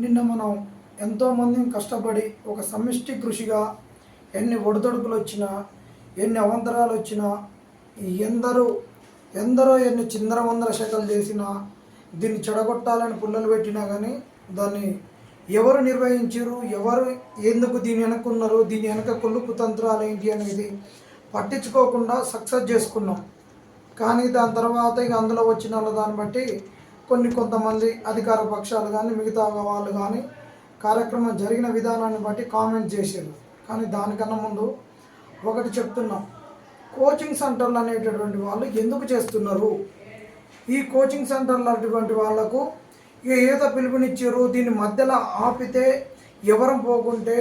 నిన్న మనం ఎంతోమంది కష్టపడి ఒక సమిష్టి కృషిగా ఎన్ని ఒడిదొడుకులు వచ్చినా ఎన్ని అవంతరాలు వచ్చినా ఎందరో ఎందరో ఎన్ని చిందర వందర శకలు చేసినా దీన్ని చెడగొట్టాలని పుల్లలు పెట్టినా కానీ దాన్ని ఎవరు నిర్వహించారు ఎవరు ఎందుకు దీని వెనుకున్నారు దీని వెనక కొల్లు కుతంత్రాలు ఏంటి అనేది పట్టించుకోకుండా సక్సెస్ చేసుకున్నాం. కానీ దాని తర్వాత ఇక అందులో వచ్చిన వాళ్ళ దాన్ని బట్టి కొన్ని కొంతమంది అధికార పక్షాలు కానీ మిగతా వాళ్ళు కానీ కార్యక్రమం జరిగిన విధానాన్ని బట్టి కామెంట్ చేశారు. కానీ దానికన్నా ముందు ఒకటి చెప్తున్నాం. కోచింగ్ సెంటర్లు అనేటటువంటి వాళ్ళు ఎందుకు చేస్తున్నారు? ఈ కోచింగ్ సెంటర్లు అటువంటి వాళ్ళకు ఏ ఏదో పిలుపునిచ్చారు? దీన్ని మధ్యలో ఆపితే ఎవరం పోకుంటే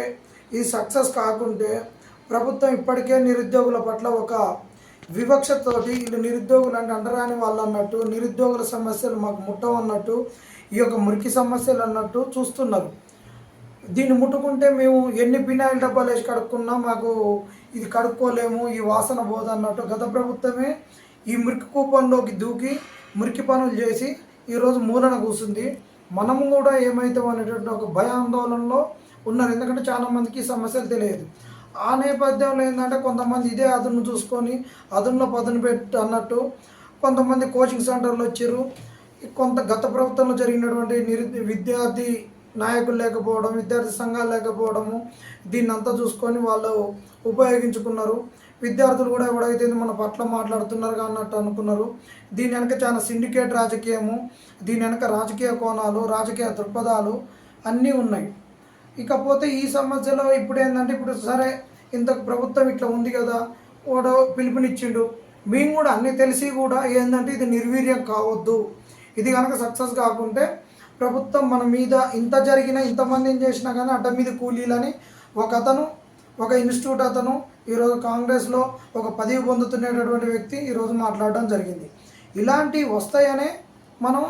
ఈ సక్సెస్ కాకుంటే ప్రభుత్వం ఇప్పటికే నిరుద్యోగుల పట్ల ఒక వివక్షతోటి వీళ్ళు నిరుద్యోగులు అంటే అండరాని వాళ్ళు అన్నట్టు నిరుద్యోగుల సమస్యలు మాకు ముట్టవన్నట్టు ఈ యొక్క మురికి సమస్యలు అన్నట్టు చూస్తున్నారు. దీన్ని ముట్టుకుంటే మేము ఎన్ని పినాయిల్ డబ్బాలు వేసి కడుక్కున్నా మాకు ఇది కడుక్కోలేము ఈ వాసన పోదు అన్నట్టు గత ప్రభుత్వమే ఈ మురికి కూపంలోకి దూకి మురికి పనులు చేసి ఈరోజు మూలన కూర్చుంది మనము కూడా ఏమవుతాం అనేటువంటి ఒక భయాందోళనలో ఉన్నారు. ఎందుకంటే చాలామందికి ఈ సమస్యలు తెలియదు. ఆ నేపథ్యంలో ఏంటంటే కొంతమంది ఇదే అదును చూసుకొని అదునులో పదును పెట్టు అన్నట్టు కొంతమంది కోచింగ్ సెంటర్లు వచ్చారు. కొంత గత ప్రభుత్వంలో జరిగినటువంటి నిరు విద్యార్థి నాయకులు లేకపోవడం విద్యార్థి సంఘాలు లేకపోవడము దీన్ని అంతా చూసుకొని వాళ్ళు ఉపయోగించుకున్నారు. విద్యార్థులు కూడా ఎవడైతే మన పట్ల మాట్లాడుతున్నారు అన్నట్టు అనుకున్నారు. దీని వెనక చాలా సిండికేట్ రాజకీయము దీని వెనక రాజకీయ కోణాలు రాజకీయ దృక్పథాలు అన్నీ ఉన్నాయి. ఇకపోతే ఈ సమస్యలో ఇప్పుడు ఏంటంటే ఇప్పుడు సరే ఇంతకు ప్రభుత్వం ఇట్లా ఉంది కదా వాడు పిలుపునిచ్చిండు. మేము కూడా అన్నీ తెలిసి కూడా ఏంటంటే ఇది నిర్వీర్యం కావద్దు. ఇది కనుక సక్సెస్ కాకుంటే ప్రభుత్వం మన మీద ఇంత జరిగినా ఇంతమందిని చేసినా కానీ అడ్డ మీద కూలీలని ఒక అతను ఒక ఇన్స్టిట్యూట్ అతను ఈరోజు కాంగ్రెస్లో ఒక పదవి పొందుతున్నటువంటి వ్యక్తి ఈరోజు మాట్లాడడం జరిగింది. ఇలాంటివి వస్తాయనే మనం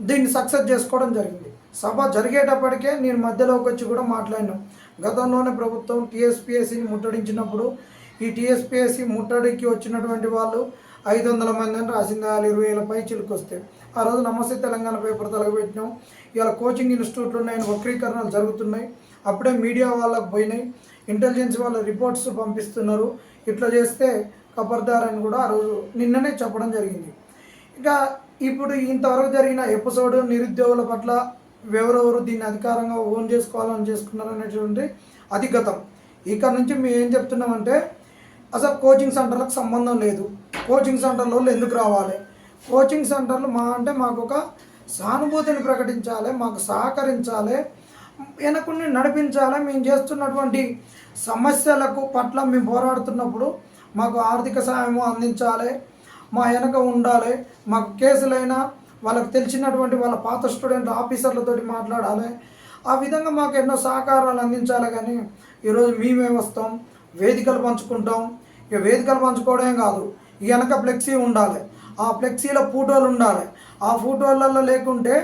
దీన్ని సక్సెస్ చేసుకోవడం జరిగింది. సభ జరిగేటప్పటికే నేను మధ్యలోకి వచ్చి కూడా మాట్లాడినాం. గతంలోనే ప్రభుత్వం టీఎస్పీఎస్సిని ముట్టడించినప్పుడు ఈ టీఎస్పీఎస్సీ ముట్టడికి వచ్చినటువంటి వాళ్ళు ఐదు వందల మంది అని రాసింది. వాళ్ళు ఇరవై వేల పై ఆ రోజు నమస్తే తెలంగాణ పేపర్ తలగబెట్టినాం. ఇలా కోచింగ్ ఇన్స్టిట్యూట్లు ఉన్నాయని వక్రీకరణలు జరుగుతున్నాయి. అప్పుడే మీడియా వాళ్ళకు పోయినాయి. ఇంటెలిజెన్స్ వాళ్ళ రిపోర్ట్స్ పంపిస్తున్నారు. ఇట్లా చేస్తే కబర్దార్ అని కూడా ఆ రోజు నిన్ననే చెప్పడం జరిగింది. ఇక ఇప్పుడు ఇంతవరకు జరిగిన ఎపిసోడ్ నిరుద్యోగుల పట్ల ఎవరెవరు దీన్ని అధికారంగా ఓన్ చేసుకోవాలని చేసుకున్నారు అనేటువంటి అది గతం ఇక్కడ నుంచి మేము ఏం చెప్తున్నామంటే అసలు కోచింగ్ సెంటర్లకు సంబంధం లేదు. కోచింగ్ సెంటర్లో వాళ్ళు ఎందుకు రావాలి? కోచింగ్ సెంటర్లు మా అంటే మాకు ఒక సానుభూతిని ప్రకటించాలి మాకు సహకరించాలి వెనకుండి నడిపించాలి. మేము చేస్తున్నటువంటి సమస్యలకు పట్ల మేము పోరాడుతున్నప్పుడు మాకు ఆర్థిక సహాయము అందించాలి. మా వెనక ఉండాలి. మాకు కేసులైనా వాళ్ళకి తెలిసినటువంటి వాళ్ళ పాత స్టూడెంట్ ఆఫీసర్లతోటి మాట్లాడాలి. ఆ విధంగా మాకు ఎన్నో సహకారాలు అందించాలి కానీ ఈరోజు మేమే వస్తాం వేదికలు పంచుకుంటాం. ఇక వేదికలు పంచుకోవడమే కాదు ఈ వెనక ఫ్లెక్సీ ఉండాలి. ఆ ఫ్లెక్సీలో ఫోటోలు ఉండాలి. ఆ ఫోటోలలో లేకుంటే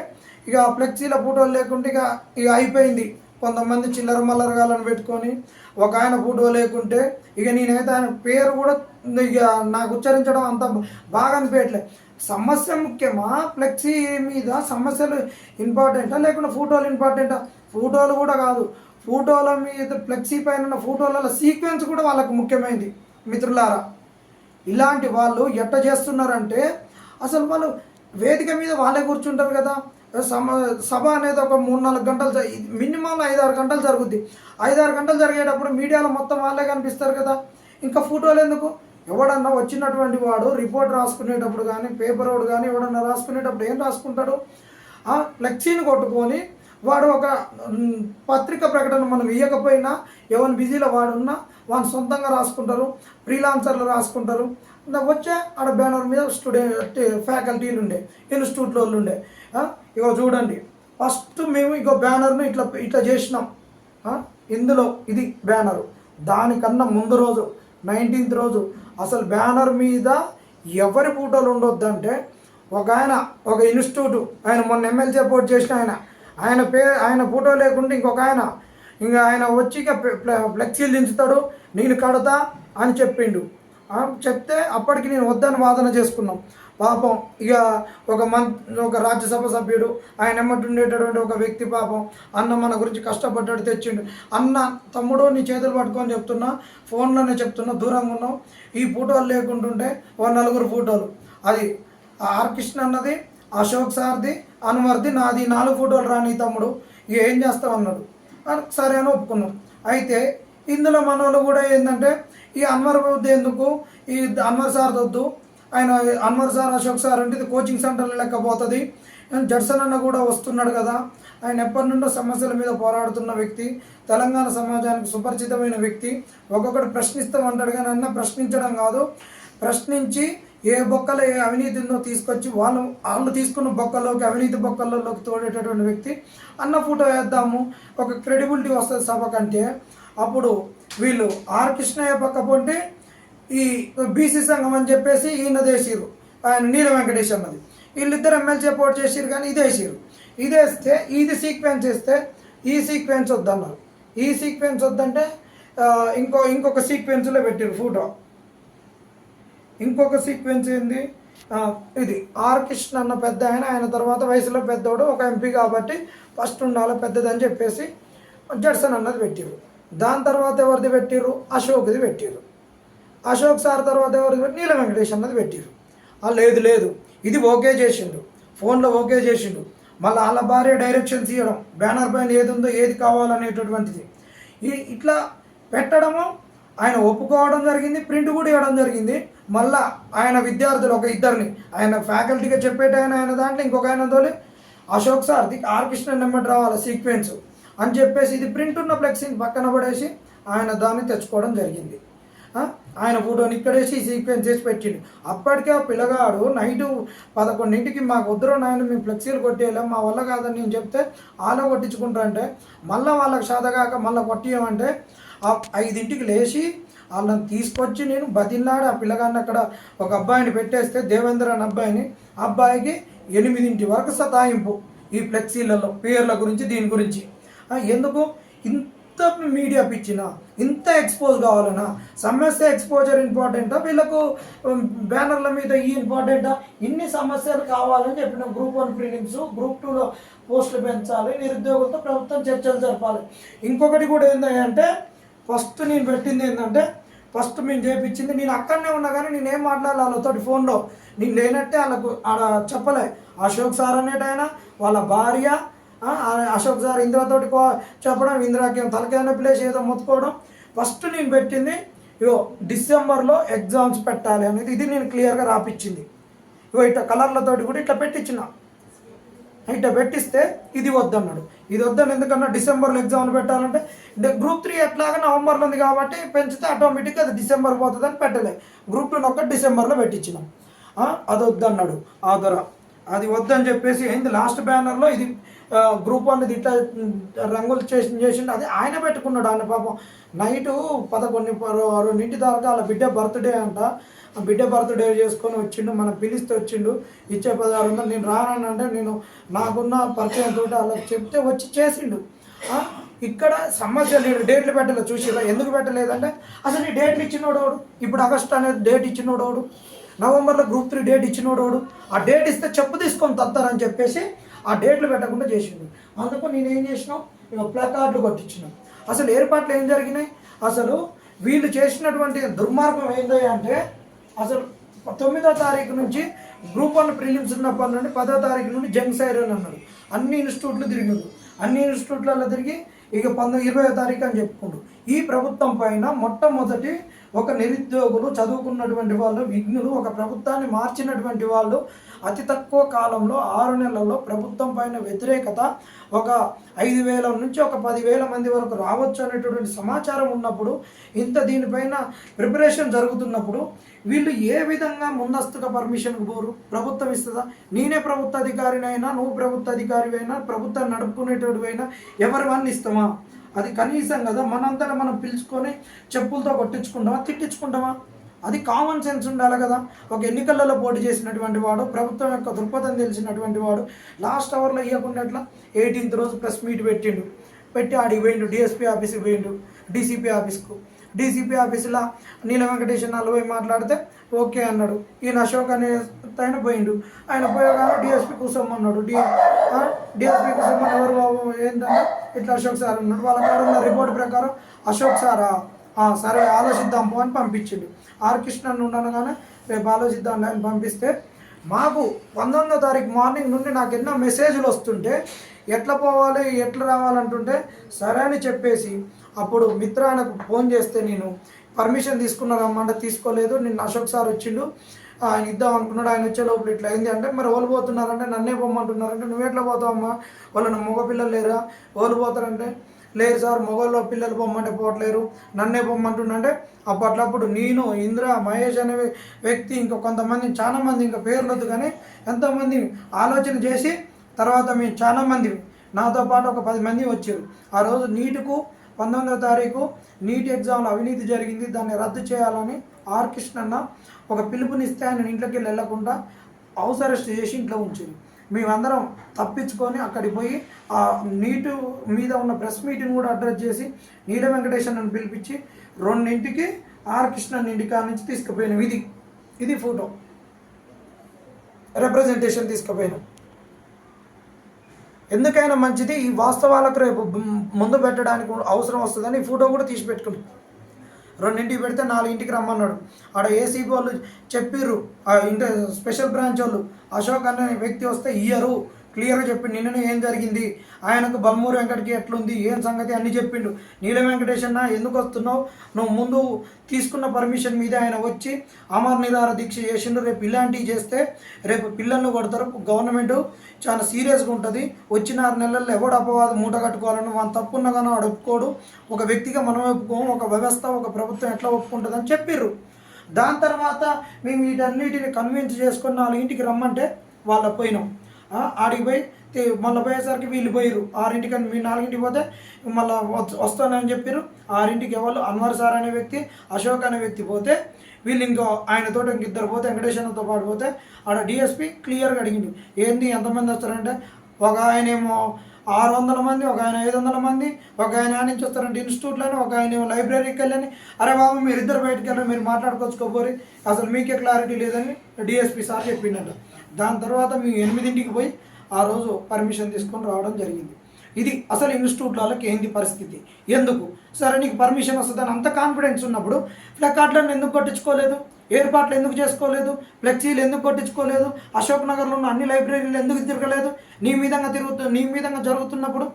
ఇక ఆ ఫ్లెక్సీల ఫోటోలు లేకుంటే ఇక ఇక అయిపోయింది. కొంతమంది చిల్లర మల్లరగాలను పెట్టుకొని ఒక ఆయన ఫోటో లేకుంటే ఇక నేనైతే ఆయన పేరు కూడా ఇక నాకు ఉచ్చరించడం అంత బాగా అనిపించట్లే సమస్య ముఖ్యమా? ఫ్లెక్సీ మీద సమస్యలు ఇంపార్టెంటా? లేకుంటే ఫోటోలు ఇంపార్టెంటా? ఫోటోలు కూడా కాదు. ఫోటోల మీద ఫ్లెక్సీ పైన ఉన్న ఫోటోల సీక్వెన్స్ కూడా వాళ్ళకు ముఖ్యమైనది మిత్రులారా. ఇలాంటి వాళ్ళు ఎట్ట చేస్తున్నారంటే అసలు వాళ్ళు వేదిక మీద వాళ్ళే కూర్చుంటారు కదా. సమ సభ అనేది ఒక మూడు నాలుగు గంటలు మినిమం ఐదారు గంటలు జరుగుద్ది. ఐదారు గంటలు జరిగేటప్పుడు మీడియాలో మొత్తం వాళ్ళే కనిపిస్తారు కదా. ఇంకా ఫోటోలు ఎందుకు? ఎవడన్నా వచ్చినటువంటి వాడు రిపోర్ట్ రాసుకునేటప్పుడు కానీ పేపర్ వాడు కానీ ఎవడన్నా రాసుకునేటప్పుడు ఏం రాసుకుంటాడు? ఫ్లెక్సీని కొట్టుకొని వాడు ఒక పత్రిక ప్రకటన మనం ఇవ్వకపోయినా ఎవరి బిజీలో వాడు ఉన్నా సొంతంగా రాసుకుంటారు ఫ్రీలాన్సర్లు రాసుకుంటారు. వచ్చే ఆడ బ్యానర్ మీద స్టూడెంట్ ఫ్యాకల్టీలు ఉండే ఇన్స్టిట్యూట్లో ఉండే ఇగో చూడండి. ఫస్ట్ మేము ఇగో బ్యానర్ను ఇట్లా ఇట్లా చేసినాం. ఇందులో ఇది బ్యానరు. దానికన్నా ముందు రోజు నైన్టీన్త్ రోజు అసలు బ్యానర్ మీద ఎవరి ఫోటోలు ఉండొద్దంటే ఒక ఆయన ఒక ఇన్స్టిట్యూట్ ఆయన మొన్న ఎమ్మెల్సీ పోటీ చేసిన ఆయన. ఆయన పేరు ఆయన ఫోటో లేకుంటే ఇంకొక ఆయన. ఇంకా ఆయన వచ్చి ఇక ఫ్లెక్సీలు దించుతాడు నేను కడతా అని చెప్పిండు. చెప్తే అప్పటికి నేను వద్దని వాదన చేసుకున్నాం. పాపం ఇక ఒక మం ఒక రాజ్యసభ సభ్యుడు ఆయన ఎమ్మటుండేటటువంటి ఒక వ్యక్తి పాపం అన్న మన గురించి కష్టపడ్డాడు తెచ్చిండు. అన్న తమ్ముడు నీ చేతులు పట్టుకొని చెప్తున్నా ఫోన్లోనే చెప్తున్నా దూరంగా ఉన్నావు. ఈ ఫోటోలు లేకుంటుంటే ఓ నలుగురు ఫోటోలు. అది ఆర్ కృష్ణ అన్నది అశోక్ సార్ది అనువర్ది నాది నాలుగు ఫోటోలు రాని తమ్ముడు. ఇక ఏం చేస్తావు? అన్నాడు. సరే అని ఒప్పుకున్నాం. అయితే ఇందులో మన వాళ్ళు కూడా ఏంటంటే ఈ అన్వర్ వద్దు ఎందుకు? ఈ అన్వర్ సార్ వద్దు. ఆయన అన్వర్ సార్ అశోక్ సార్ అంటే కోచింగ్ సెంటర్లు లేకపోతుంది జడ్సన్ అన్న కూడా వస్తున్నాడు కదా. ఆయన ఎప్పటి నుండో సమస్యల మీద పోరాడుతున్న వ్యక్తి తెలంగాణ సమాజానికి సుపరిచితమైన వ్యక్తి. ఒక్కొక్కటి ప్రశ్నిస్తామంటాడు కానీ అన్న ప్రశ్నించడం కాదు. ప్రశ్నించి ఏ బొక్కలో ఏ అవినీతి ఉందో తీసుకొచ్చి వాళ్ళు వాళ్ళు తీసుకున్న బొక్కలోకి అవినీతి బొక్కలలోకి తోడేటటువంటి వ్యక్తి. అన్న ఫోటో వేద్దాము. ఒక క్రెడిబిలిటీ వస్తుంది సభ కంటే అప్పుడు వీళ్ళు ఆర్ కృష్ణయ్య పక్క పొంటే ఈ బీసీ సంఘం అని చెప్పేసి ఈయన దేశీరు ఆయన నీల వెంకటేష్ అన్నది వీళ్ళిద్దరు ఎమ్మెల్సీ పోటీ చేసిరు కానీ ఇది ఇదేస్తే ఇది ఇది సీక్వెన్స్ ఇస్తే ఈ సీక్వెన్స్ వద్దన్నారు. ఈ సీక్వెన్స్ వద్దంటే ఇంకో ఇంకొక సీక్వెన్స్లో పెట్టారు ఫోటో. ఇంకొక సీక్వెన్స్ ఏంది? ఇది ఆర్ కృష్ణ అన్న పెద్ద ఆయన ఆయన తర్వాత వయసులో పెద్దోడు ఒక ఎంపీ కాబట్టి ఫస్ట్ ఉండాలి పెద్దదని చెప్పేసి జడ్సన్ అన్నది పెట్టారు దాని తర్వాత ఎవరిది పెట్టారు అశోక్ది పెట్టారు అశోక్ సార్ తర్వాత ఎవరికి పెట్టి నీల వెంకటేష్ అన్నది పెట్టారు. ఆ, లేదు లేదు. ఇది ఓకే చేసిండు. ఫోన్లో ఓకే చేసిండు. మళ్ళీ వాళ్ళ భార్య డైరెక్షన్స్ ఇవ్వడం బ్యానర్ పైన ఏది ఉందో ఏది కావాలనేటటువంటిది. ఈ ఇట్లా పెట్టడము ఆయన ఒప్పుకోవడం జరిగింది ప్రింట్ కూడా ఇవ్వడం జరిగింది. మళ్ళా ఆయన విద్యార్థులు ఒక ఇద్దరిని ఆయన ఫ్యాకల్టీగా చెప్పేట ఆయన ఆయన దాంట్లో ఇంకొక ఆయన తోలి అశోక్ సార్ ది ఆర్ కృష్ణ నెంబర్ రావాలి సీక్వెన్స్ అని చెప్పేసి ఇది ప్రింట్ ఉన్న ఫ్లెక్సీని పక్కన పడేసి ఆయన దాన్ని తెచ్చుకోవడం జరిగింది. ఆయన ఫోటోని ఇక్కడేసి సీక్వెన్స్ చేసి పెట్టిండు. అప్పటికే ఆ పిల్లగాడు నైటు పదకొండింటికి మాకు వద్దరు నాయన మేము ఫ్లెక్సీలు కొట్టేయలేం మా వల్ల కాదని నేను చెప్తే ఆలో కొట్టించుకుంటా అంటే మళ్ళీ వాళ్ళకి సాధగాక మళ్ళీ కొట్టియమంటే ఆ ఐదింటికి లేచి వాళ్ళని తీసుకొచ్చి నేను బతిన్నాడు. ఆ పిల్లగాడిని అక్కడ ఒక అబ్బాయిని పెట్టేస్తే దేవేంద్ర అనే అబ్బాయిని ఆ అబ్బాయికి ఎనిమిదింటి వరకు సతాయింపు ఈ ఫ్లెక్సీలలో పేర్ల గురించి దీని గురించి. ఎందుకు? ఇంత మీడియా పిచ్చినా ఇంత ఎక్స్పోజ్ కావాలనా సమస్య ఎక్స్పోజర్ ఇంపార్టెంటా వీళ్ళకు బ్యానర్ల మీద ఈ ఇంపార్టెంటా ఇన్ని సమస్యలు కావాలని చెప్పిన గ్రూప్ వన్ ప్రిలిమ్స్ గ్రూప్ టూలో పోస్టులు పెంచాలి నిరుద్యోగులతో ప్రభుత్వం చర్చలు జరపాలి. ఇంకొకటి కూడా ఏంటంటే ఫస్ట్ నేను పెట్టింది ఏంటంటే ఫస్ట్ మేము చేయించింది నేను అక్కడనే ఉన్నా కానీ నేను ఏం మాట్లాడాలి వాళ్ళతోటి ఫోన్లో నేను లేనట్టే వాళ్ళకు ఆడ చెప్పలే. అశోక్ సార్ అనేటైనా వాళ్ళ భార్య అశోక్ సార్ ఇందిరాతోటి కో- చెప్పడం ఇందిరాకి తలకాయ ప్లేస్ ఏదో మొత్తుకోవడం. ఫస్ట్ నేను పెట్టింది ఇగో డిసెంబర్లో ఎగ్జామ్స్ పెట్టాలి అనేది ఇది నేను క్లియర్గా రాపిచ్చింది. ఇగో ఇట్లా కలర్లతోటి కూడా ఇట్లా పెట్టించిన ఇట్లా పెట్టిస్తే ఇది వద్దన్నాడు. ఇది వద్దని ఎందుకన్నా డిసెంబర్లో ఎగ్జామ్లు పెట్టాలంటే గ్రూప్ త్రీ ఎట్లాగా నవంబర్లో ఉంది కాబట్టి పెంచితే ఆటోమేటిక్గా అది డిసెంబర్ పోతుందని పెట్టలే. గ్రూప్ టూ ఒక్క డిసెంబర్లో పెట్టించినాం అది వద్దన్నాడు. ఆ ధర అది వద్దని చెప్పేసి ఏంది లాస్ట్ బ్యానర్లో ఇది గ్రూప్ వన్ ఇట్లా రంగులు చేసి చేసిండు. అది ఆయన పెట్టుకున్నాడు ఆయన పాపం. నైటు పదకొండు రెండింటి దాకా వాళ్ళ బిడ్డ బర్త్డే అంట. ఆ బిడ్డ బర్త్డే చేసుకొని వచ్చిండు. మనం పిలిస్తే వచ్చిండు. ఇచ్చే పదహారు వందలు నేను రానంటే అంటే నేను నాకున్న పరిచయం తోటి అలా చెప్తే వచ్చి చేసిండు. ఇక్కడ సమస్య లేడు డేట్లు పెట్టలేదు చూసిరా ఎందుకు పెట్టలేదంటే అసలు ఈ డేట్లు ఇచ్చినోడోడు ఇప్పుడు ఆగస్ట్ అనేది డేట్ ఇచ్చినోడోడు నవంబర్లో గ్రూప్ త్రీ డేట్ ఇచ్చినోడోడు ఆ డేట్ ఇస్తే చెప్పు తీసుకొని తత్తారని చెప్పేసి ఆ డేట్లు పెట్టకుండా చేసిండు అందుకు నేనేం చేసినాం? ఇక ప్లకార్డులు కొట్టించినాం. అసలు ఏర్పాట్లు ఏం జరిగినాయి? అసలు వీళ్ళు చేసినటువంటి దుర్మార్గం ఏందో అంటే అసలు తొమ్మిదో తారీఖు నుంచి గ్రూప్ వన్ ప్రిలిమ్స్ ఉన్నప్పటి నుండి పదో తారీఖు నుండి జంగ్ సైరన్ అన్నాడు అన్ని ఇన్స్టిట్యూట్లు తిరిగిండు అన్ని ఇన్స్టిట్యూట్లలో తిరిగి ఇక పంతొమ్మిది ఇరవై తారీఖు అని చెప్పుకుంటు ఈ ప్రభుత్వం పైన మొట్టమొదటి ఒక నిరుద్యోగులు చదువుకున్నటువంటి వాళ్ళు విఘ్నులు ఒక ప్రభుత్వాన్ని మార్చినటువంటి వాళ్ళు అతి తక్కువ కాలంలో ఆరు నెలల్లో ప్రభుత్వం పైన వ్యతిరేకత ఒక ఐదు వేల నుంచి ఒక పదివేల మంది వరకు రావచ్చు అనేటటువంటి సమాచారం ఉన్నప్పుడు ఇంత దీనిపైన ప్రిపరేషన్ జరుగుతున్నప్పుడు వీళ్ళు ఏ విధంగా ముందస్తుగా పర్మిషన్ కోరు? ప్రభుత్వం ఇస్తుందా? నేనే ప్రభుత్వ అధికారినైనా నువ్వు ప్రభుత్వ అధికారివైనా ప్రభుత్వాన్ని నడుపుకునేటోడివైనా ఎవరివన్నీ ఇస్తామా? అది కనీసం కదా మనంతటా మనం పిలుచుకొని చెప్పులతో కొట్టించుకుంటామా తిట్టించుకుంటామా? అది కామన్ సెన్స్ ఉండాలి కదా. ఒక ఎన్నికలలో పోటీ చేసినటువంటి వాడు ప్రభుత్వం యొక్క దృక్పథం తెలిసినటువంటి వాడు లాస్ట్ అవర్లో ఇవ్వకుండా ఎట్లా? ఎయిటీన్త్ రోజు ప్రెస్ మీట్ పెట్టిండు. పెట్టి ఆడికి పోయిండు డిఎస్పీ ఆఫీస్కి పోయిండు. డీసీపీ ఆఫీస్కు డీసీపీ ఆఫీసులో నీల వెంకటేశ్వర నలభై మాట్లాడితే ఓకే అన్నాడు. ఈయన అశోక్ అనే ఆయన పోయిండు. ఆయన పోయగానే డిఎస్పీ కూర్చోమన్నాడు డి డిఎస్పీ కూర్చోమని ఎవరు బాబు? ఏంటంటే ఇట్లా అశోక్ సార్ ఉన్నాడు వాళ్ళ కాడ ఉన్న రిపోర్ట్ ప్రకారం అశోక్ సారా? సరే ఆలోచిద్దాం పో అని పంపించిండు. ఆర్ కృష్ణన్ ఉండగానే రేపు ఆలోచిద్దాం అని పంపిస్తే మాకు పంతొమ్మిదో తారీఖు మార్నింగ్ నుండి నాకు ఎన్నో మెసేజ్లు వస్తుంటే ఎట్లా పోవాలి ఎట్లా రావాలంటుంటే సరే అని చెప్పేసి అప్పుడు మిత్రానికి ఫోన్ చేస్తే నేను పర్మిషన్ తీసుకున్నారమ్మంటే తీసుకోలేదు నిన్న అశోక్ సార్ వచ్చిండు ఆయన ఇద్దాం అనుకున్నాడు ఆయన వచ్చే లోపల ఇట్లా అయింది. అంటే మరి వాళ్ళు పోతున్నారంటే నన్నే పోమంటున్నారంటే నువ్వు ఎట్లా పోతావు అమ్మా? వాళ్ళ మగ పిల్లలు లేరా? వాళ్ళు పోతారంటే లేరు సార్ మొగల్లో పిల్లలు పొమ్మంటే పోవట్లేరు నన్నే పొమ్మంటుండంటే అప్పట్లప్పుడు నేను ఇంద్ర మహేష్ అనే వ్యక్తి ఇంకా కొంతమంది చాలామంది ఇంకా పేర్లొద్దు కానీ ఎంతోమంది ఆలోచన చేసి తర్వాత మేము చాలా మంది నాతో పాటు ఒక పది మంది వచ్చారు. ఆ రోజు నీటుకు పంతొమ్మిదవ తారీఖు నీట్ ఎగ్జామ్లో అవినీతి జరిగింది. దాన్ని రద్దు చేయాలని ఆర్ కృష్ణన్న ఒక పిలుపునిస్తే ఆయన ఇంట్లోకి వెళ్ళి వెళ్ళకుండా హౌస్ అరెస్ట్ చేసి ఇంట్లో ఉంచింది. మేమందరం తప్పించుకొని అక్కడికి పోయి ఆ నీటు మీద ఉన్న ప్రెస్ మీటింగ్ కూడా అడ్రస్ చేసి నీల వెంకటేశ్వరను పిలిపించి రెండింటికి ఆర్ కృష్ణ ఇంటికా నుంచి తీసుకుపోయినాం. ఇది ఇది ఫోటో. రిప్రజెంటేషన్ తీసుకుపోయినాం. ఎందుకైనా మంచిది ఈ వాస్తవాలకు రేపు ముందు పెట్టడానికి అవసరం వస్తుందని ఈ ఫోటో కూడా తీసి పెట్టుకున్నాం రెండింటికి పెడితే నాలుగింటికి రమ్మన్నాడు. ఆడ ఏసీబీ వాళ్ళు చెప్పిర్రు ఆ ఇంటర్ స్పెషల్ బ్రాంచ్ వాళ్ళు అశోక్ అనే వ్యక్తి వస్తే ఇయ్యరు. క్లియర్గా చెప్పిండు నిన్ననే ఏం జరిగింది? ఆయనకు బమ్మూరు వెంకటకి ఎట్లుంది? ఏం సంగతి? అన్నీ చెప్పిండు. నీలం వెంకటేష్ అన్న ఎందుకు వస్తున్నావు? నువ్వు ముందు తీసుకున్న పర్మిషన్ మీద ఆయన వచ్చి అమర్ నిరార దీక్ష చేసిండు. రేపు ఇలాంటివి చేస్తే రేపు పిల్లల్ని కొడతారు. గవర్నమెంట్ చాలా సీరియస్గా ఉంటుంది. వచ్చిన ఆరు నెలల్లో ఎవడు అపవాదం మూట కట్టుకోవాలని మన తప్పున్నా కానీ వాడు ఒప్పుకోడు. ఒక వ్యక్తిగా మనం ఒప్పుకోము. ఒక వ్యవస్థ ఒక ప్రభుత్వం ఎట్లా ఒప్పుకుంటుందని చెప్పిర్రు. దాని తర్వాత మేము వీటన్నిటిని కన్విన్స్ చేసుకొని నాలుగింటికి రమ్మంటే వాళ్ళ పోయినాం. ఆడికి పోయి మళ్ళీ పోయేసరికి వీళ్ళు పోయారు ఆరింటికి అని మీ నాలుగింటికి పోతే మళ్ళీ వస్తానని చెప్పారు ఆరింటికి ఎవరు? అన్వర్ సార్ అనే వ్యక్తి అశోక్ అనే వ్యక్తి పోతే వీళ్ళు ఇంకో ఆయనతో ఇంక ఇద్దరు పోతే వెంకటేశ్వరతో పాటు పోతే ఆడ డిఎస్పి క్లియర్గా అడిగిండు. ఏంది ఎంతమంది వస్తారంటే ఒక ఆయన ఏమో ఆరు వందల మంది ఒక ఆయన ఐదు వందల మంది ఒక ఆయన ఆయన నుంచి వస్తారంటే ఇన్స్టిట్యూట్లోని ఒక ఆయన ఏమో లైబ్రరీకి వెళ్ళని. అరే బాబు మీరు ఇద్దరు బయటకు వెళ్ళి మీరు మాట్లాడుకోవచ్చుకోపోరి అసలు మీకే క్లారిటీ లేదని డిఎస్పి సార్ చెప్పిండట. దాని తర్వాత మేము ఎనిమిదింటికి పోయి ఆ రోజు పర్మిషన్ తీసుకొని రావడం జరిగింది. ఇది అసలు ఇన్స్టిట్యూట్లకి ఏంది పరిస్థితి? ఎందుకు? సరే నీకు పర్మిషన్ వస్తుందని అంత కాన్ఫిడెన్స్ ఉన్నప్పుడు ఫ్లెకార్డులను ఎందుకు కొట్టించుకోలేదు ఏర్పాట్లు ఎందుకు చేసుకోలేదు? ఫ్లెక్సీలు ఎందుకు కొట్టించుకోలేదు అశోక్ నగర్లో ఉన్న అన్ని లైబ్రరీలు ఎందుకు తిరగలేదు? నీ మీదంగా తిరుగుతు నీ మీదంగా జరుగుతున్నప్పుడు?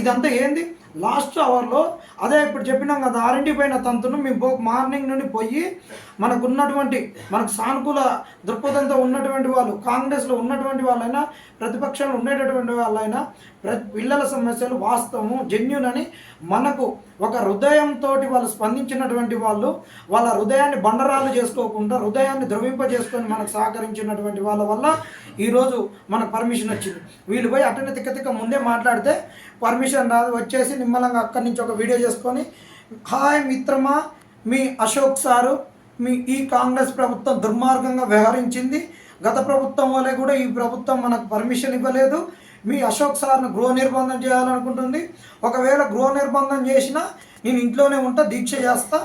ఇదంతా ఏంది? లాస్ట్ అవర్లో అదే ఇప్పుడు చెప్పినాం కదా ఆరింటి పైన తంతును మేము మార్నింగ్ నుండి పోయి మనకు ఉన్నటువంటి మనకు సానుకూల దృక్పథంతో ఉన్నటువంటి వాళ్ళు కాంగ్రెస్లో ఉన్నటువంటి వాళ్ళైనా ప్రతిపక్షంలో ఉండేటటువంటి వాళ్ళైనా ప్రతి పిల్లల సమస్యలు వాస్తవము జెన్యున్ అని మనకు ఒక హృదయంతో వాళ్ళు స్పందించినటువంటి వాళ్ళు వాళ్ళ హృదయాన్ని బండరాలు చేసుకోకుండా హృదయాన్ని ద్రవింపజేసుకొని మనకు సహకరించినటువంటి వాళ్ళ వల్ల ఈరోజు మనకు పర్మిషన్ వచ్చింది. వీళ్ళు పోయి అటెండ్ తిక్క తిక్క ముందే మాట్లాడితే పర్మిషన్ రాదు. వచ్చేసి నిమ్మలంగా అక్కడి నుంచి ఒక వీడియో చేసుకొని హాయ్ మిత్రమా మీ అశోక్ సారు మీ ఈ కాంగ్రెస్ ప్రభుత్వం దుర్మార్గంగా వ్యవహరించింది. గత ప్రభుత్వం వల్లే కూడా ఈ ప్రభుత్వం మనకు పర్మిషన్ ఇవ్వలేదు. మీ అశోక్ సార్ను గృహ నిర్బంధం చేయాలనుకుంటుంది. ఒకవేళ గృహ నిర్బంధం చేసినా నేను ఇంట్లోనే ఉంటా దీక్ష చేస్తా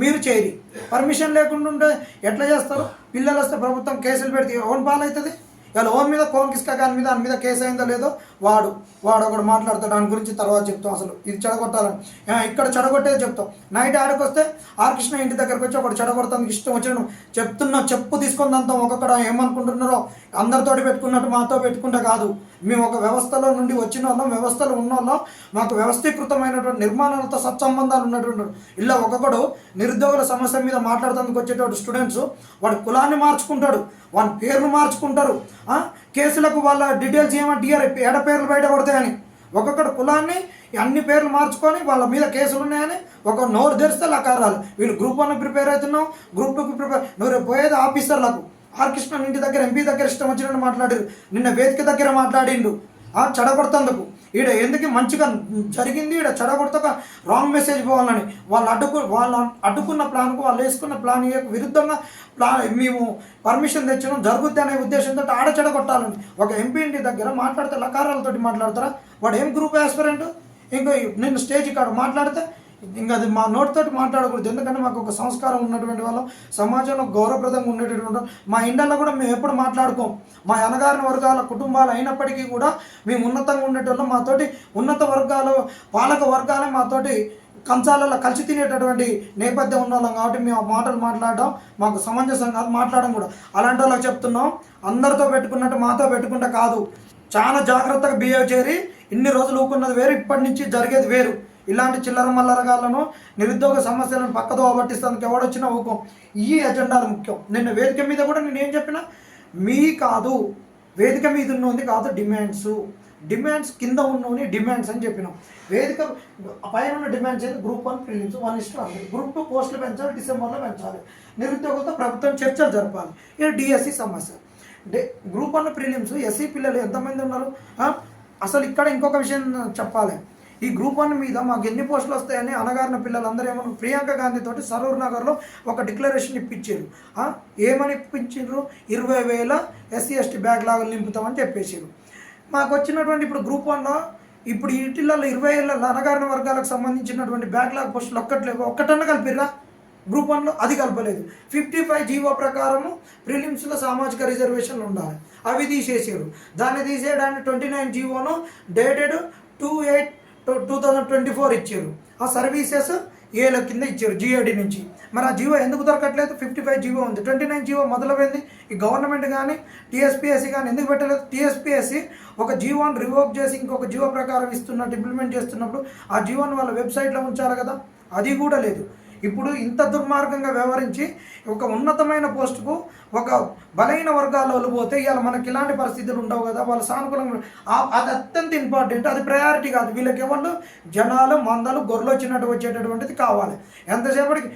మీరు చేయరు పర్మిషన్ లేకుండా ఉంటే ఎట్లా చేస్తారు? పిల్లలు వస్తే ప్రభుత్వం కేసులు పెడితే ఓన్ పాలవుతుంది? ఇవాళ ఓన్ మీద కోన్ కిస్కా గాని మీద దాని మీద కేసు అయిందో లేదో వాడు వాడు ఒకడు మాట్లాడతాడు దాని గురించి తర్వాత చెప్తాం అసలు. ఇది చెడగొట్టాలని. ఇక్కడ చెడగొట్టేది చెప్తాం. నైట్ ఆడికి వస్తే ఆర్ ఇంటి దగ్గరకు వచ్చి ఒకటి చెడగొడతానికి ఇష్టం వచ్చిన చెప్తున్నా చెప్పు తీసుకుందంతా ఒక్కొక్కడ ఏమనుకుంటున్నారో అందరితోటి పెట్టుకున్నట్టు మాతో పెట్టుకుంటే కాదు. మేము ఒక వ్యవస్థలో నుండి వచ్చిన వాళ్ళం వ్యవస్థలో ఉన్న వాళ్ళం. మాకు వ్యవస్థీకృతమైనటువంటి నిర్మాణాలతో సత్సంబంధాలు ఉన్నటువంటి ఇలా ఒక్కొక్కడు నిరుద్యోగుల సమస్య మీద మాట్లాడుతందుకు వచ్చేటువంటి స్టూడెంట్స్ వాడు కులాన్ని మార్చుకుంటాడు వాని పేర్లు మార్చుకుంటారు. కేసులకు వాళ్ళ డీటెయిల్స్ ఏమంటారు ఇయ్యరు ఎడ పేర్లు బయట పడతాయని. ఒక్కొక్కడు కులాన్ని అన్ని పేర్లు మార్చుకొని వాళ్ళ మీద కేసులు ఉన్నాయని ఒక నోరు తెరిస్తే లకారాలు. వీళ్ళు గ్రూప్ వన్ ప్రిపేర్ అవుతున్నావు గ్రూప్ టూకి ప్రిపేర్ నువ్వు రేపు పోయేది ఆఫీసర్లకు ఆర్ కృష్ణ ఇంటి దగ్గర ఎంపీ దగ్గర ఇష్టం వచ్చినట్టు మాట్లాడారు. నిన్న వేదిక దగ్గర మాట్లాడిండు. ఆ చెడగొడుతందుకు. ఈడ ఎందుకు మంచిగా జరిగింది? ఈడ చెడగొడతక రాంగ్ మెసేజ్ పోవాలని. వాళ్ళు అడ్డుకు వాళ్ళు అడ్డుకున్న ప్లాన్కు వాళ్ళు వేసుకున్న ప్లాన్ విరుద్ధంగా ప్లాన్ మేము పర్మిషన్ తెచ్చినాం. జరుగుద్ది అనే ఉద్దేశంతో ఆడ చెడగొట్టాలని. ఒక ఎంపీ ఇంటి దగ్గర మాట్లాడితే లకారాలతోటి మాట్లాడతారా? వాడు ఏం గ్రూప్ ఆస్పిరెంట్ ఇంకో నిన్ను స్టేజ్ కాడ మాట్లాడితే ఇంకా అది మా నోటితోటి మాట్లాడకూడదు. ఎందుకంటే మాకు ఒక సంస్కారం ఉన్నటువంటి వాళ్ళం. సమాజంలో గౌరవప్రదంగా ఉండేటటువంటి మా ఇండల్లో కూడా మేము ఎప్పుడు మాట్లాడుకోం. మా అనగారిన వర్గాల కుటుంబాలు అయినప్పటికీ కూడా మేము ఉన్నతంగా ఉండేటోళ్ళం. మాతోటి ఉన్నత వర్గాలు పాలక వర్గాలే మాతోటి కంచాలలో కలిసి తినేటటువంటి నేపథ్యం ఉన్న వాళ్ళం కాబట్టి మేము మాటలు మాట్లాడడం మాకు సమంజసం కాదు మాట్లాడడం కూడా. అలాంటి వాళ్ళకి చెప్తున్నాం. అందరితో పెట్టుకున్నట్టు మాతో పెట్టుకుంటే కాదు. చాలా జాగ్రత్తగా బిహేవ్ చేరి ఇన్ని రోజులు ఊకున్నది వేరు ఇప్పటి నుంచి జరిగేది వేరు. ఇలాంటి చిల్లర మల్లరగాలను నిరుద్యోగ సమస్యలను పక్కదో పట్టిస్తానికి ఎవడొచ్చినా ఊకం ఈ ఎజెండాలు ముఖ్యం. నిన్న వేదిక మీద కూడా నేను ఏం చెప్పినా? మీ కాదు. వేదిక మీద ఉన్నది కాదు డిమాండ్స్. డిమాండ్స్ కింద ఉన్నవి డిమాండ్స్ అని చెప్పినాం. వేదిక పైన ఉన్న డిమాండ్స్ అయితే గ్రూప్ వన్ ప్రిలిమ్స్ వన్ ఇష్టం ఉంది గ్రూప్ టూ పోస్టులు పెంచాలి డిసెంబర్లో పెంచాలి. నిరుద్యోగులతో ప్రభుత్వం చర్చలు జరపాలి. ఇది డిఎస్సి సమస్య. డే గ్రూప్ వన్ ప్రిలిమ్స్ ఎస్సీ పిల్లలు ఎంతమంది ఉన్నారు? అసలు ఇక్కడ ఇంకొక విషయం చెప్పాలి. ఈ గ్రూప్ వన్ మీద మాకు ఎన్ని పోస్టులు వస్తాయని అనగారిన పిల్లలందరూ ఏమన్నా ప్రియాంక గాంధీ తోటి సరూర్ నగర్లో ఒక డిక్లరేషన్ ఇప్పించారు. ఏమని ఇప్పించారు? ఇరవై వేల ఎస్సీ ఎస్టీ బ్యాగ్ లాగా నింపుతామని చెప్పేసారు మాకు వచ్చినటువంటి ఇప్పుడు గ్రూప్ వన్లో ఇప్పుడు వీటిల్లో ఇరవై ఏళ్ళ అనగారిన వర్గాలకు సంబంధించినటువంటి బ్యాక్లాగ్ పోస్టులు ఒక్కట్లేవు? ఒక్కటన్నా కలిపిరా గ్రూప్ వన్లో అది కలపలేదు. ఫిఫ్టీ ఫైవ్ జీవో ప్రకారము ప్రిలిమ్స్లో సామాజిక రిజర్వేషన్లు ఉండాలి. అవి తీసేసారు దాన్ని తీసేయడానికి ట్వంటీ నైన్ జీవోను dated two eight two thousand twenty four ఇచ్చారు. ఆ సర్వీసెస్ ఏల కింద ఇచ్చారు జియోడి నుంచి. మరి ఆ జీవో ఎందుకు దొరకట్లేదు? ఫిఫ్టీ ఫైవ్ జీవో ఉంది. ట్వంటీ నైన్ జీవో మొదలైంది. ఈ గవర్నమెంట్ కానీ టీఎస్పీఎస్సీ కానీ ఎందుకు పెట్టలేదు? టీఎస్పీఎస్సీ ఒక జీవోని రివోక్ చేసి ఇంకొక జీవో ప్రకారం ఇస్తున్నట్టు ఇంప్లిమెంట్ చేస్తున్నప్పుడు ఆ జీవోని వాళ్ళ వెబ్సైట్లో ఉంచాలి కదా? అది కూడా లేదు. ఇప్పుడు ఇంత దుర్మార్గంగా వ్యవహరించి ఒక ఉన్నతమైన పోస్టుకు ఒక బలహీన వర్గాలలో పోతే ఇవాళ మనకి ఇలాంటి పరిస్థితులు ఉండవు కదా వాళ్ళ సానుకూలంగా అది అత్యంత ఇంపార్టెంట్ అది ప్రయారిటీ కాదు. వీళ్ళకి ఎవరు జనాలు మందలు గొర్రెలు వచ్చినట్టు వచ్చేటటువంటిది కావాలి. ఎంతసేపటికి?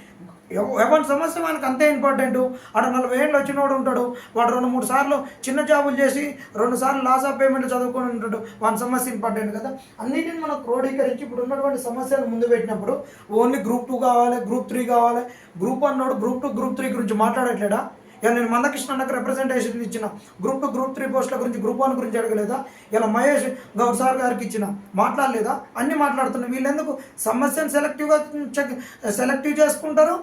ఎవరి సమస్య మనకు అంతే ఇంపార్టెంట్ అటు నలభై ఏళ్ళు వచ్చినోడు ఉంటాడు. వాడు రెండు మూడు సార్లు చిన్న జాబులు చేసి రెండు సార్లు లాస్ ఆఫ్ పేమెంట్ చదువుకొని ఉంటాడు. వాని సమస్య ఇంపార్టెంట్ కదా. అన్నిటిని మనం క్రోడీకరించి ఇప్పుడు ఉన్నటువంటి సమస్యలు ముందు పెట్టినప్పుడు ఓన్లీ గ్రూప్ టూ కావాలి గ్రూప్ త్రీ కావాలి. గ్రూప్ వన్ నోడు గ్రూప్ టూ గ్రూప్ త్రీ గురించి మాట్లాడట్లేడా? ఇలా నేను మందకృష్ణ అన్నకు రిప్రజెంటేషన్ ఇచ్చిన గ్రూప్ టూ గ్రూప్ త్రీ పోస్టుల గురించి గ్రూప్ వన్ గురించి అడగలేదా? ఇలా మహేష్ గౌడ్ సార్ గారికి ఇచ్చిన. మాట్లాడలేదా? అన్నీ మాట్లాడుతున్నాయి వీళ్ళెందుకు? సమస్యను సెలెక్టివ్గా చెక్ సెలెక్టివ్ చేసుకుంటారు.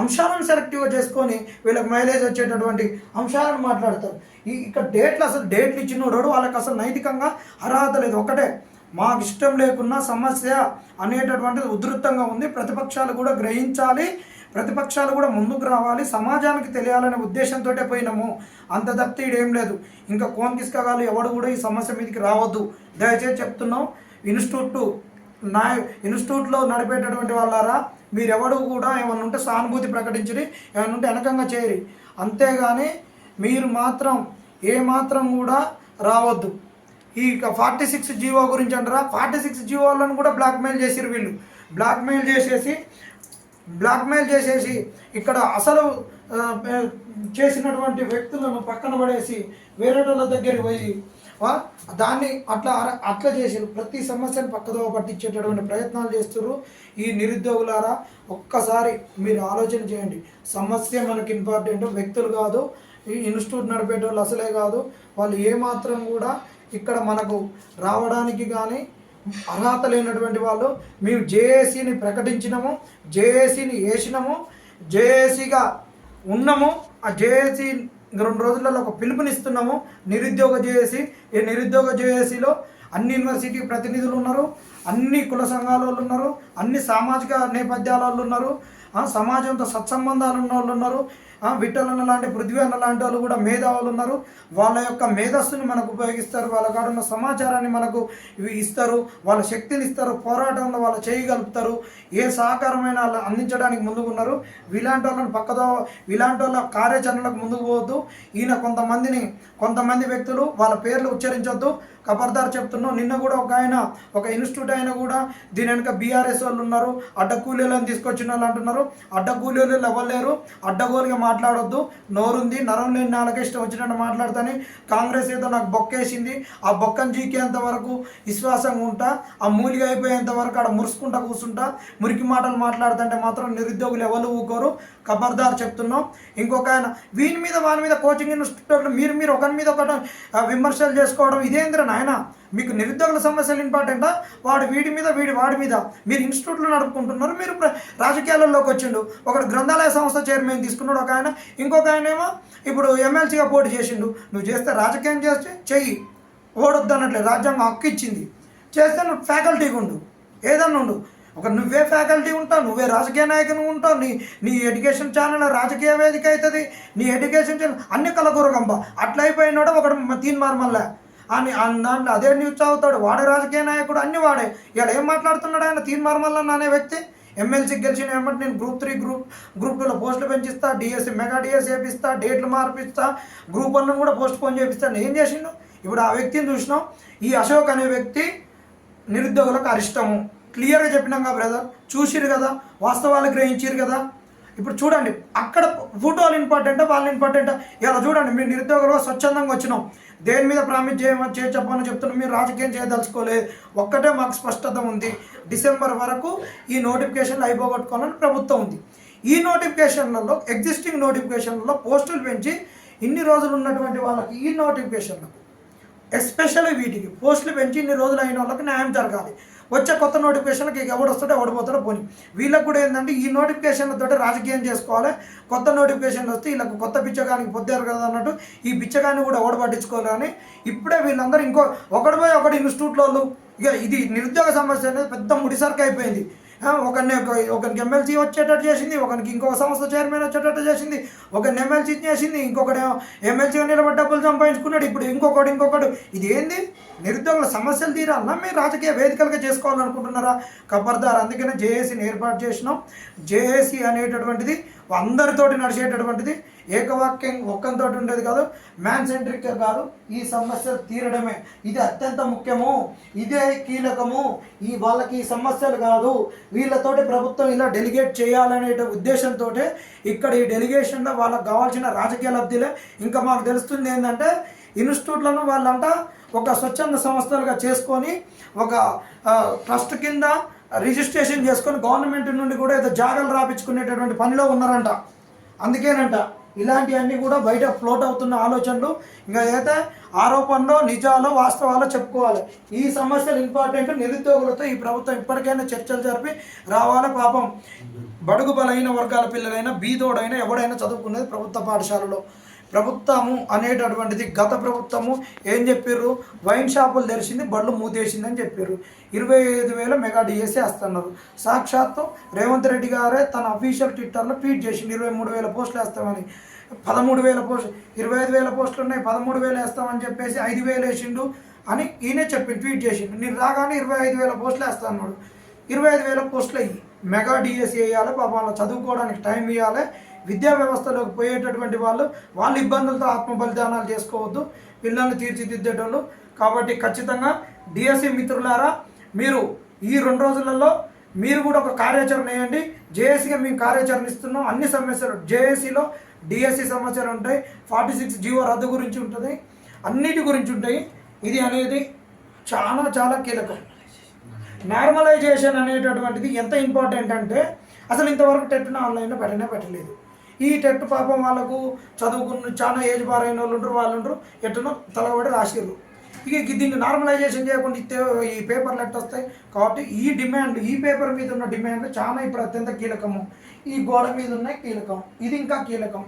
అంశాలను సెలెక్టివ్గా చేసుకొని వీళ్ళకి మైలేజ్ వచ్చేటటువంటి అంశాలను మాట్లాడతారు. ఈ ఇక్కడ డేట్లు అసలు డేట్లు ఇచ్చినోడు వాళ్ళకి అసలు నైతికంగా అర్హత లేదు. ఒకటే మాకు ఇష్టం లేకున్నా సమస్య అనేటటువంటిది ఉధృతంగా ఉంది. ప్రతిపక్షాలు కూడా గ్రహించాలి. ప్రతిపక్షాలు కూడా ముందుకు రావాలి సమాజానికి తెలియాలనే ఉద్దేశంతో పోయినాము. అంత తప్పితే ఏం లేదు. ఇంకా కోన్ కిస్కగాలు ఎవడు కూడా ఈ సమస్య మీదకి రావద్దు. దయచేసి చెప్తున్నాం ఇన్స్టిట్యూట్ నా ఇన్స్టిట్యూట్లో నడిపేటటువంటి వాళ్ళారా మీరెవడు కూడా ఏమన్నా ఉంటే సానుభూతి ప్రకటించరి ఏమన్నా ఉంటే వెనకంగా చేయరు అంతేగాని మీరు మాత్రం ఏమాత్రం కూడా రావద్దు. ఈ ఫార్టీ సిక్స్ జీవో గురించి అంటారా? ఫార్టీ సిక్స్ జీవోలను కూడా బ్లాక్మెయిల్ చేసిరు వీళ్ళు. బ్లాక్మెయిల్ చేసేసి బ్లాక్మెయిల్ చేసేసి ఇక్కడ అసలు చేసినటువంటి వ్యక్తులను పక్కన పడేసి వేరేటోళ్ళ దగ్గరికి పోయి దాన్ని అట్లా అర- అట్లా చేసారు. ప్రతి సమస్యను పక్కదో పట్టించేటటువంటి ప్రయత్నాలు చేస్తున్నారు ఈ నిరుద్యోగులారా ఒక్కసారి మీరు ఆలోచన చేయండి. సమస్య మనకి ఇంపార్టెంట్ వ్యక్తులు కాదు. ఈ ఇన్స్టిట్యూట్ నడిపేటోళ్ళు అసలే కాదు. వాళ్ళు ఏమాత్రం కూడా ఇక్కడ మనకు రావడానికి కానీ అర్హత లేనటువంటి వాళ్ళు మేము జేఏసీని ప్రకటించినము జేఏసీని వేసినము జేఏసీగా ఉన్నాము ఆ జేఏసీ రెండు రోజులలో ఒక పిలుపునిస్తున్నాము నిరుద్యోగ జేఏసీ. ఈ నిరుద్యోగ జేఏసీలో అన్ని యూనివర్సిటీ ప్రతినిధులు ఉన్నారు అన్ని కుల సంఘాల వాళ్ళు ఉన్నారు అన్ని సామాజిక నేపథ్యాల వాళ్ళు ఉన్నారు సమాజంతో సత్సంబంధాలు ఉన్న వాళ్ళు ఉన్నారు. విఠలన్న లాంటి పృథ్వీ అన్న లాంటి వాళ్ళు కూడా మేధావులు ఉన్నారు. వాళ్ళ యొక్క మేధస్సును మనకు ఉపయోగిస్తారు. వాళ్ళ కాడున్న సమాచారాన్ని మనకు ఇస్తారు. వాళ్ళ శక్తిని ఇస్తారు. పోరాటంలో వాళ్ళు చేయగలుగుతారు ఏ సహకారమైన వాళ్ళు అందించడానికి ముందుకున్నారు ఇలాంటి వాళ్ళని పక్కదో ఇలాంటి వాళ్ళ కార్యాచరణలకు ముందుకు పోవద్దు. ఈయన కొంతమందిని కొంతమంది వ్యక్తులు వాళ్ళ పేర్లు ఉచ్చరించొద్దు. ఖబర్దార్ చెప్తున్నాం నిన్న కూడా ఒక ఆయన ఒక ఇన్స్టిట్యూట్ అయినా కూడా దీని వెనుక బీఆర్ఎస్ వాళ్ళు ఉన్నారు అడ్డ కూలీలను తీసుకొచ్చిన వాళ్ళు అంటున్నారు. అడ్డ కూలీలు ఎవరు లేరు అడ్డగోలుగా మాట్లాడొద్దు. నోరుంది నరం లేని నాలుగు ఇష్టం వచ్చినట్టు మాట్లాడతాని. కాంగ్రెస్ ఏదో నాకు బొక్కేసింది ఆ బొక్కను జీకేంత వరకు విశ్వాసంగా ఉంటా ఆ మూలిగా అయిపోయేంత వరకు అక్కడ మురుసుకుంటా కూర్చుంటా. మురికి మాటలు మాట్లాడుతుంటే మాత్రం నిరుద్యోగులు ఎవరు ఊకోరు. ఖబర్దార్ చెప్తున్నాం ఇంకొక ఆయన వీని మీద వాని మీద కోచింగ్ ఇన్స్టిట్యూట్లు మీరు మీరు ఒకరి మీద ఒకటి విమర్శలు చేసుకోవడం ఇదేంద్ర నాయన మీకు నిరుద్యోగుల సమస్యలు ఇంపార్టెంటా? వాడు వీడి మీద వీడి వాడి మీద. మీరు ఇన్స్టిట్యూట్లు నడుపుకుంటున్నారు మీరు రాజకీయాలలోకి వచ్చిండు. ఒకడు గ్రంథాలయ సంస్థ చైర్మన్ తీసుకున్నాడు ఒక ఆయన. ఇంకొక ఆయన ఏమో ఇప్పుడు ఎమ్మెల్సీగా పోటీ చేసిండు. నువ్వు చేస్తే రాజకీయం చేస్తే చెయ్యి. ఓడొద్దు అన్నట్లే రాజ్యాంగం హక్కు ఇచ్చింది. చేస్తే నువ్వు ఫ్యాకల్టీగా ఉండు. ఏదన్నా ఉండు. ఒక నువ్వే ఫ్యాకల్టీ ఉంటావు నువ్వే రాజకీయ నాయకుని ఉంటావు నీ నీ ఎడ్యుకేషన్ ఛానల్ రాజకీయ వేదిక అవుతుంది నీ ఎడ్యుకేషన్ ఛానల్ అన్ని కలకూరగంప అట్లా అయిపోయినాడు ఒకడు తీన్మార్ మళ్ళా అని అన్ దాంట్లో అదే న్యూస్ చదువుతాడు. వాడే రాజకీయ నాయకుడు అన్ని వాడే. ఇలా ఏం మాట్లాడుతున్నాడు ఆయన? తీన్ మల్లన్న అనే వ్యక్తి. ఎమ్మెల్సీకి గెలిచిన ఏమంటే నేను గ్రూప్ త్రీ గ్రూప్ గ్రూప్ టూలో పోస్టులు పెంచిస్తా డిఎస్సి మెగా డిఎస్ చేపిస్తా డేట్లు మార్పిస్తా గ్రూప్ వన్ కూడా పోస్ట్ పోన్ చేపిస్తాను ఏం చేసిండు? ఇప్పుడు ఆ వ్యక్తిని చూసినాం. ఈ అశోక్ అనే వ్యక్తి నిరుద్యోగులకు అరిష్టము. క్లియర్గా చెప్పినాం కదా బ్రదర్ చూసిరు కదా. వాస్తవాలు గ్రహించారు కదా. ఇప్పుడు చూడండి. అక్కడ ఫోటోలు ఇంపార్టెంటా వాళ్ళు ఇంపార్టెంటా ఇలా చూడండి మీరు నిరుద్యోగులు స్వచ్ఛందంగా వచ్చినాం. దేని మీద ప్రామిస్ చేయమని చేయ చెప్పమని చెప్తున్నాం మీరు రాజకీయం చేయదలుచుకోలేదు ఒక్కటే మాకు స్పష్టత ఉంది. డిసెంబర్ వరకు ఈ నోటిఫికేషన్లు అయిపోగొట్టుకోవాలని ప్రభుత్వం ఉంది. ఈ నోటిఫికేషన్లలో ఎగ్జిస్టింగ్ నోటిఫికేషన్లలో పోస్టులు పెంచి ఇన్ని రోజులు ఉన్నటువంటి వాళ్ళకి ఈ నోటిఫికేషన్లకు ఎస్పెషల్లీ వీటికి పోస్టులు పెంచి ఇన్ని రోజులు అయిన వాళ్ళకి న్యాయం జరగాలి. వచ్చే కొత్త నోటిఫికేషన్కి ఎవడు వస్తాడో ఎవడు పోతాడో పోని. వీళ్ళకి కూడా ఏంటంటే ఈ నోటిఫికేషన్లతో రాజకీయం చేసుకోవాలి. కొత్త నోటిఫికేషన్లు వస్తే వీళ్ళకి కొత్త పిచ్చగానికి పొద్దారు కదా అన్నట్టు ఈ పిచ్చగాన్ని కూడా ఎవడు పట్టించుకోవాలని ఇప్పుడే వీళ్ళందరూ ఇంకో ఒకటి పోయి ఒకటి ఇన్స్టిట్యూట్లో వాళ్ళు. ఇక ఇది నిరుద్యోగ సమస్య అనేది పెద్ద ముడిసరికి అయిపోయింది. ఒకరిని ఒక- ఒకరికి ఎమ్మెల్సీ వచ్చేటట్టు చేసింది ఒకరికి ఇంకొక సంస్థ చైర్మన్ వచ్చేటట్టు చేసింది ఒకరిని ఎమ్మెల్సీ చేసింది ఇంకొకటి ఎమ్మెల్సీగా నిలబడి డబ్బులు సంపాదించుకున్నాడు ఇప్పుడు ఇంకొకటి ఇంకొకటి ఇది ఏంది? నిరుద్యోగుల సమస్యలు తీరాలన్నా మీరు రాజకీయ వేదికలుగా చేసుకోవాలనుకుంటున్నారా? ఖబర్దార్ అందుకనే జేఏసీని ఏర్పాటు చేసినాం. జేఏసీ అనేటటువంటిది అందరితోటి నడిచేటటువంటిది ఏకవాక్యం ఒక్కంతో ఉండేది కాదు. మ్యాన్ సెంట్రిక్ కాదు. ఈ సమస్యలు తీరడమే. ఇది అత్యంత ముఖ్యము. ఇదే కీలకము. ఈ వాళ్ళకి ఈ సమస్యలు కాదు. వీళ్ళతోటి ప్రభుత్వం ఇలా డెలిగేట్ చేయాలనే ఉద్దేశంతో ఇక్కడ ఈ డెలిగేషన్లో వాళ్ళకి కావాల్సిన రాజకీయ లబ్ధిలే. ఇంకా మాకు తెలుస్తుంది ఏంటంటే ఇన్స్టిట్యూట్లను వాళ్ళంట ఒక స్వచ్ఛంద సంస్థలుగా చేసుకొని ఒక ట్రస్ట్ కింద రిజిస్ట్రేషన్ చేసుకొని గవర్నమెంట్ నుండి కూడా ఏదో జాగాలు రాపించుకునేటటువంటి పనిలో ఉన్నారంట. అందుకేనంట. ఇలాంటివన్నీ కూడా బయట ఫ్లోట్ అవుతున్న ఆలోచనలు. ఇంకా అయితే ఆరోపణలో నిజాలు వాస్తవాలు చెప్పుకోవాలి. ఈ సమస్యలు ఇంపార్టెంట్ నిరుద్యోగులతో ఈ ప్రభుత్వం ఇప్పటికైనా చర్చలు జరిపి రావాలి పాపం. బడుగు బలైన వర్గాల పిల్లలైనా బీదోడైనా ఎవడైనా చదువుకునేది ప్రభుత్వ పాఠశాలలో. ప్రభుత్వము అనేటటువంటిది గత ప్రభుత్వము ఏం చెప్పారు వైన్ షాపులు తెరిచింది బళ్ళు మూతేసింది అని చెప్పారు ఇరవై ఐదు వేల మెగా డిఎస్ఏ వేస్తున్నారు. సాక్షాత్తు రేవంత్ రెడ్డి గారే తన అఫీషియల్ ట్విట్టర్లో ట్వీట్ చేసిండు ఇరవై మూడు వేల పోస్టులు వేస్తామని. పదమూడు వేల పోస్ట్ ఇరవై ఐదు వేల పోస్టులు ఉన్నాయి పదమూడు వేలు వేస్తామని చెప్పేసి ఐదు వేలు వేసిండు అని ఈయనే చెప్పి ట్వీట్ చేసిండు. నేను రాగానే ఇరవై ఐదు వేల పోస్టులు వేస్తా అన్నాడు ఇరవై ఐదు వేల పోస్టులు అయ్యి. మెగా డిఎస్సీ వేయాలి పాపం వాళ్ళు చదువుకోవడానికి టైం ఇవ్వాలి. విద్యా వ్యవస్థలోకి పోయేటటువంటి వాళ్ళు వాళ్ళ ఇబ్బందులతో ఆత్మ బలిదానాలు చేసుకోవద్దు. పిల్లల్ని తీర్చిదిద్దేటోళ్ళు. కాబట్టి ఖచ్చితంగా డిఎస్సి మిత్రులారా మీరు ఈ రెండు రోజులలో మీరు కూడా ఒక కార్యాచరణ వేయండి. జేఏసీగా మేము కార్యాచరణ ఇస్తున్నాం. అన్ని సమస్యలు జేఏసీలో డిఎస్సి సమస్యలు ఉంటాయి. ఫార్టీ సిక్స్ జీవో రద్దు గురించి ఉంటుంది. అన్నిటి గురించి ఉంటాయి. ఇది అనేది చాలా చాలా కీలకం. నార్మలైజేషన్ అనేటటువంటిది ఎంత ఇంపార్టెంట్ అంటే అసలు ఇంతవరకు టెట్ను ఆన్లైన్లో పెట్టనే పెట్టలేదు. ఈ టెట్ పాపం వాళ్ళకు చదువుకున్న చాలా ఏజ్ బారైన వాళ్ళు ఉంటారు వాళ్ళు ఉంటారు ఎట్టునో తలబడి రాసిర్రు. ఇక దీన్ని నార్మలైజేషన్ చేయకుండా ఇస్తే ఈ పేపర్లు ఎట్ట వస్తాయి? కాబట్టి ఈ డిమాండ్ ఈ పేపర్ మీద ఉన్న డిమాండ్ చాలా ఇప్పుడు అత్యంత కీలకము. ఈ గోడ మీద ఉన్న కీలకం ఇది ఇంకా కీలకం.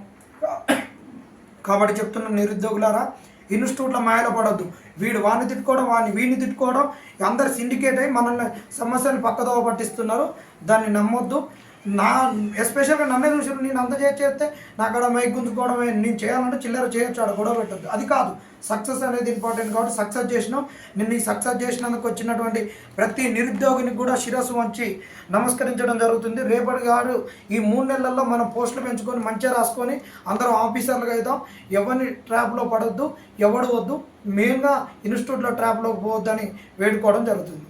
కాబట్టి చెప్తున్న నిరుద్యోగులారా ఇన్స్టిట్యూట్ల మాయలో పడొద్దు. వీడు వాడిని తిట్టుకోవడం వాడిని వీడిని తిట్టుకోవడం అందరు సిండికేట్ అయ్యి మనల్ని సమస్యలు పక్కదోవ పట్టిస్తున్నారు. దాన్ని నమ్మొద్దు. నా ఎస్పెషల్గా నన్నే చూసారు నేను అంత చేస్తే నా అక్కడ మైక్ గుంజుకోవడమే నేను చేయాలంటే చిల్లర చేయొచ్చు ఆడ గొడవ పెట్టద్దు. అది కాదు సక్సెస్ అనేది ఇంపార్టెంట్ కాబట్టి సక్సెస్ చేసినాం. నిన్ను సక్సెస్ చేసినందుకు వచ్చినటువంటి ప్రతి నిరుద్యోగిని కూడా శిరస్సు వంచి నమస్కరించడం జరుగుతుంది. రేపటి గారు ఈ మూడు నెలల్లో మనం పోస్టులు పెంచుకొని మంచిగా రాసుకొని అందరం ఆఫీసర్లుగా అవుతాం ఎవరిని ట్రాప్లో పడొద్దు ఎవడు వద్దు మెయిన్గా ఇన్స్టిట్యూట్లో ట్రాప్లోకి పోవద్దని వేడుకోవడం జరుగుతుంది.